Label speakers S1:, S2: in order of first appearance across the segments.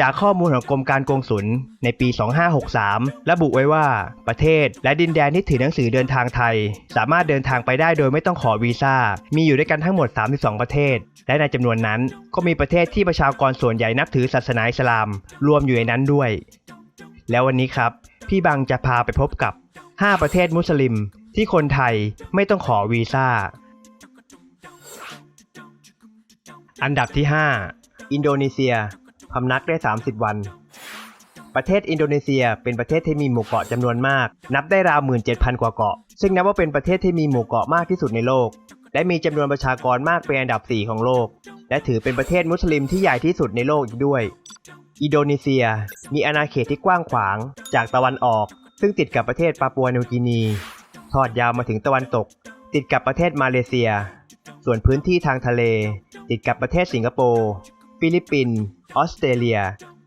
S1: จากข้อมูลของกรมการกงสุลในปี 2563 ระบุไว้ว่า ประเทศและดินแดนที่ถือหนังสือเดินทางไทย สามารถเดินทางไปได้โดยไม่ต้องขอวีซ่า มีอยู่ด้วยกันทั้งหมด 32 ประเทศ และในจำนวนนั้นก็มีประเทศที่ประชากรส่วนใหญ่นับถือศาสนาอิสลาม รวมอยู่ในนั้นด้วย แล้ววันนี้ครับ พี่บังจะพาไปพบกับ 5 ประเทศมุสลิม ที่คนไทยไม่ต้องขอวีซ่า อันดับที่ 5 อินโดนีเซีย พำนักได้ 30 วัน ประเทศอินโดนีเซียเป็นประเทศที่มีหมู่เกาะจำนวนมาก นับได้ราว 17,000 กว่าเกาะ ซึ่งนับว่าเป็นประเทศที่มีหมู่เกาะมากที่สุดในโลก และมีจำนวนประชากรมากเป็นอันดับ 4 ของโลก และถือเป็นประเทศมุสลิมที่ใหญ่ที่สุดในโลกอีกด้วย อินโดนีเซีย มีอาณาเขตที่กว้างขวาง จากตะวันออก ซึ่งติดกับประเทศปาปัวนิวกินี ทอดยาวมาถึงตะวันตก ติดกับประเทศมาเลเซีย ส่วนพื้นที่ทางทะเล ติดกับประเทศสิงคโปร์ ฟิลิปปินส์ออสเตรเลีย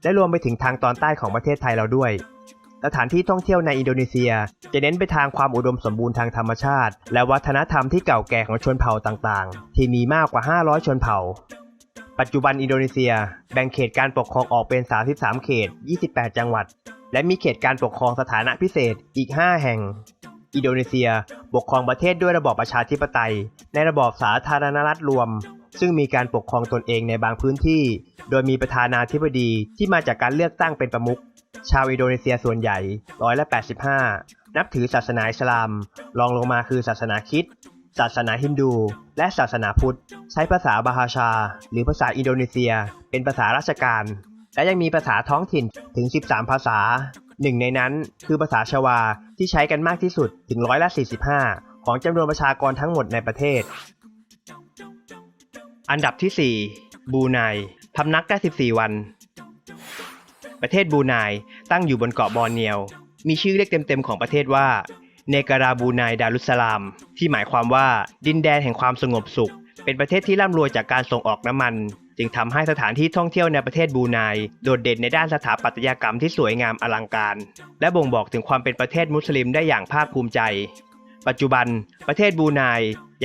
S1: และรวมไปถึงทางตอนใต้ของประเทศไทยเราด้วย สถานที่ท่องเที่ยวในอินโดนีเซีย จะเน้นไปทางความอุดมสมบูรณ์ทางธรรมชาติ และวัฒนธรรมที่เก่าแก่ของชนเผ่าต่างๆ ที่มีมากกว่า 500 ชนเผ่า ปัจจุบันอินโดนีเซีย แบ่งเขตการปกครองออกเป็น 33 เขต 28 จังหวัด และมีเขตการปกครองสถานะพิเศษอีก 5 แห่งอินโดนีเซียปกครองประเทศด้วยระบอบประชาธิปไตย ในระบอบสาธารณรัฐรวม ซึ่งมีการปกครองตนเองในบางพื้นที่ โดยมีประธานาธิบดีที่มาจากการเลือกตั้งเป็นประมุข ชาวอินโดนีเซียส่วนใหญ่ร้อยละ85 นับถือศาสนาอิสลาม รองลงมาคือศาสนาคริสต์ศาสนาฮินดู และศาสนาพุทธ ใช้ภาษาบาฮาชา หรือภาษาอินโดนีเซีย เป็นภาษาราชการ และยังมีภาษาท้องถิ่นถึง 13 ภาษา หนึ่งในนั้นคือภาษาชวาที่ใช้กันมากที่สุดถึงร้อยละ45 ของจำนวนประชากรทั้งหมดในประเทศ อันดับที่ 4 บูไนพำนักได้14 วัน ประเทศบูไนตั้งอยู่บนเกาะบอร์เนียว มีชื่อเรียกเต็มๆของประเทศว่า เนการาบูไนดารุสลาม ที่หมายความว่าดินแดนแห่งความสงบสุข เป็นประเทศที่ร่ำรวยจากการส่งออกน้ำมัน จึงทำให้สถานที่ท่องเที่ยวในประเทศบูไนโดดเด่นในด้านสถาปัตยกรรมที่สวยงามอลังการ และบ่งบอกถึงความเป็นประเทศมุสลิมได้อย่างภาคภูมิใจ ปัจจุบันประเทศบูไน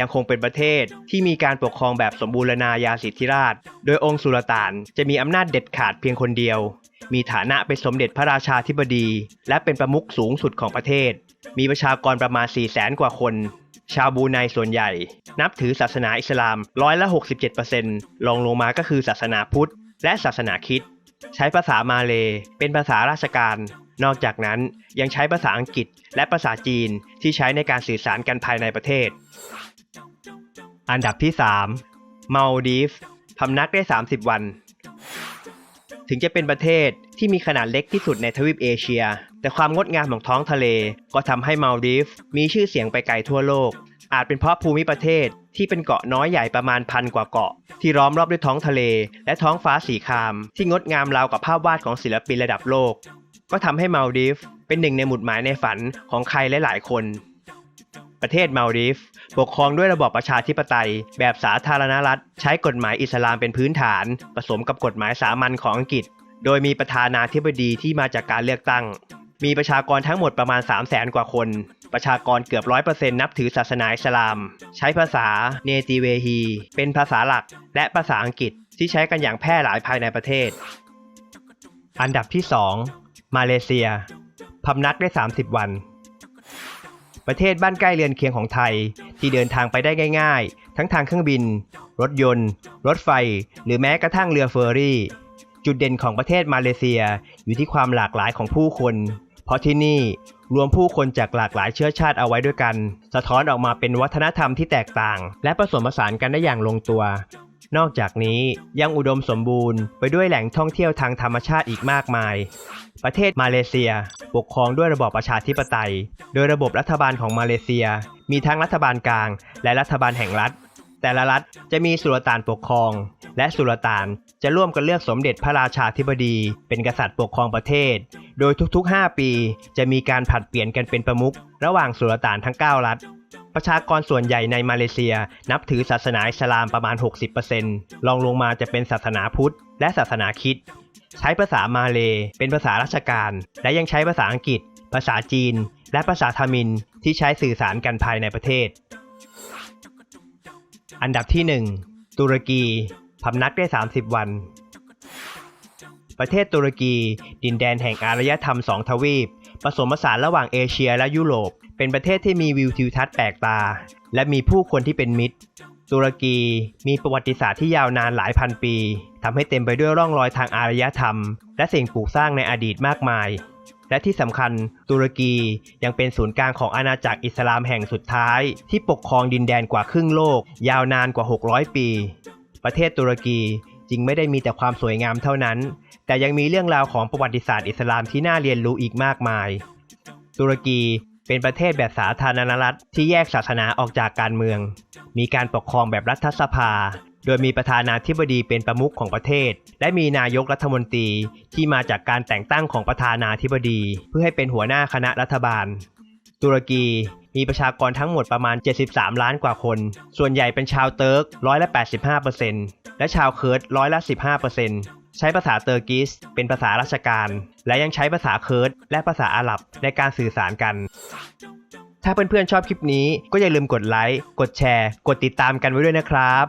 S1: ยังคงเป็นประเทศที่มีการปกครองแบบสมบูรณาญาสิทธิราช โดยองค์สุลต่านจะมีอำนาจเด็ดขาดเพียงคนเดียว มีฐานะเป็นสมเด็จพระราชาธิบดี และเป็นประมุขสูงสุดของประเทศ มีประชากรประมาณ 4 0 0แสนกว่าคน ชาวบูไนส่วนใหญ่ นับถือศาสนาอิสลามร้อยละ67%รองลงมาก็คือศาสนาพุทธ และศาสนาคริสต์ใช้ภาษามาเลเป็นภาษาราชการ นอกจากนั้นยังใช้ภาษาอังกฤษและภาษาจีนที่ใช้ในการสื่อสารกันภายในประเทศ อันดับที่ 3 มาลดีฟพำนักได้ 30 วัน ถึงจะเป็นประเทศที่มีขนาดเล็กที่สุดในทวีปเอเชีย แต่ความงดงามของท้องทะเลก็ทำให้มาลดีฟมีชื่อเสียงไปไกลทั่วโลก อาจเป็นเพราะภูมิประเทศที่เป็นเกาะน้อยใหญ่ประมาณพันกว่าเกาะ ที่ล้อมรอบด้วยท้องทะเล และท้องฟ้าสีคราม ที่งดงามราวกับภาพวาดของศิลปินระดับโลก ก็ทำให้มาลดีฟเป็นหนึ่งในหมุดหมายในฝันของใครหลายๆคน ประเทศมาลดีฟปกครองด้วยระบอบประชาธิปไตย แบบสาธารณรัฐ ใช้กฎหมายอิสลามเป็นพื้นฐาน ผสมกับกฎหมายสามัญของอังกฤษ โดยมีประธานาธิบดีที่มาจากการเลือกตั้ง มีประชากรทั้งหมดประมาณ 3 0 0แสนกว่าคน ประชากรเกือบ100%นับถือศาสนาอิสลาม ใช้ภาษาเนติเวฮี เป็นภาษาหลัก และภาษาอังกฤษที่ใช้กันอย่างแพร่หลายภายในประเทศ อันดับที่ 2 มาเลเซีย พำนักได้ 30 วัน ประเทศบ้านใกล้เรือนเคียงของไทย ที่เดินทางไปได้ง่าย ๆ ทั้งทางเครื่องบิน รถยนต์ รถไฟ หรือแม้กระทั่งเรือเฟอร์รี่ จุดเด่นของประเทศมาเลเซียอยู่ที่ความหลากหลายของผู้คน เพราะที่นี่รวมผู้คนจากหลากหลายเชื้อชาติเอาไว้ด้วยกัน สะท้อนออกมาเป็นวัฒนธรรมที่แตกต่าง และผสมผสานกันได้อย่างลงตัว นอกจากนี้ยังอุดมสมบูรณ์ไปด้วยแหล่งท่องเที่ยวทางธรรมชาติอีกมากมาย ประเทศมาเลเซีย ปกครองด้วยระบอบประชาธิปไตย โดยระบบรัฐบาลของมาเลเซีย มีทั้งรัฐบาลกลาง และรัฐบาลแห่งรัฐ แต่ละรัฐจะมีสุลต่านปกครอง และสุลต่านจะร่วมกันเลือกสมเด็จพระราชาธิบดี เป็นกษัตริย์ปกครองประเทศ โดยทุกๆ 5 ปี จะมีการผัดเปลี่ยนกันเป็นประมุขระหว่างสุลต่านทั้ง 9 รัฐ ประชากรส่วนใหญ่ในมาเลเซีย นับถือศาสนาอิสลามประมาณ 60%รองลงมาจะเป็นศาสนาพุทธ และศาสนาคริสต์ใช้ภาษามาเลเป็นภาษาราชการ และยังใช้ภาษาอังกฤษ ภาษาจีน และภาษาทามินที่ใช้สื่อสารกันภายในประเทศ อันดับที่ 1 ตุรกีพำนักได้ 30 วัน ประเทศตุรกี ดินแดนแห่งอารยธรรมสองทวีป ผสมผสานระหว่างเอเชียและยุโรป เป็นประเทศที่มีวิวทิวทัศน์แปลกตา และมีผู้คนที่เป็นมิตร ตุรกีมีประวัติศาสตร์ที่ยาวนานหลายพันปีทำให้เต็มไปด้วยร่องรอยทางอารยธรรม และสิ่งปลูกสร้างในอดีตมากมาย และที่สำคัญตุรกียังเป็นศูนย์กลางของอาณาจักรอิสลามแห่งสุดท้าย ที่ปกครองดินแดนกว่าครึ่งโลก ยาวนานกว่า 600 ปี ประเทศตุรกีจึงไม่ได้มีแต่ความสวยงามเท่านั้น แต่ยังมีเรื่องราวของประวัติศาสตร์อิสลามที่น่าเรียนรู้อีกมากมาย ตุรกี เป็นประเทศแบบสาธารณรัฐที่แยกศาสนาออกจากการเมือง มีการปกครองแบบรัฐสภา โดยมีประธานาธิบดีเป็นประมุขของประเทศ และมีนายกรัฐมนตรีที่มาจากการแต่งตั้งของประธานาธิบดี เพื่อให้เป็นหัวหน้าคณะรัฐบาล ตุรกีมีประชากรทั้งหมดประมาณ 73 ล้านกว่าคน ส่วนใหญ่เป็นชาวเติร์กร้อยละ 85%และชาวเคิร์ดร้อยละ 15% ใช้ภาษาเตอร์กิสเป็นภาษาราชการ และยังใช้ภาษาเคิร์ดและภาษาอาหรับในการสื่อสารกัน ถ้าเพื่อนๆชอบคลิปนี้ก็อย่าลืมกดไลค์ กดแชร์ กดติดตามกันไว้ด้วยนะครับ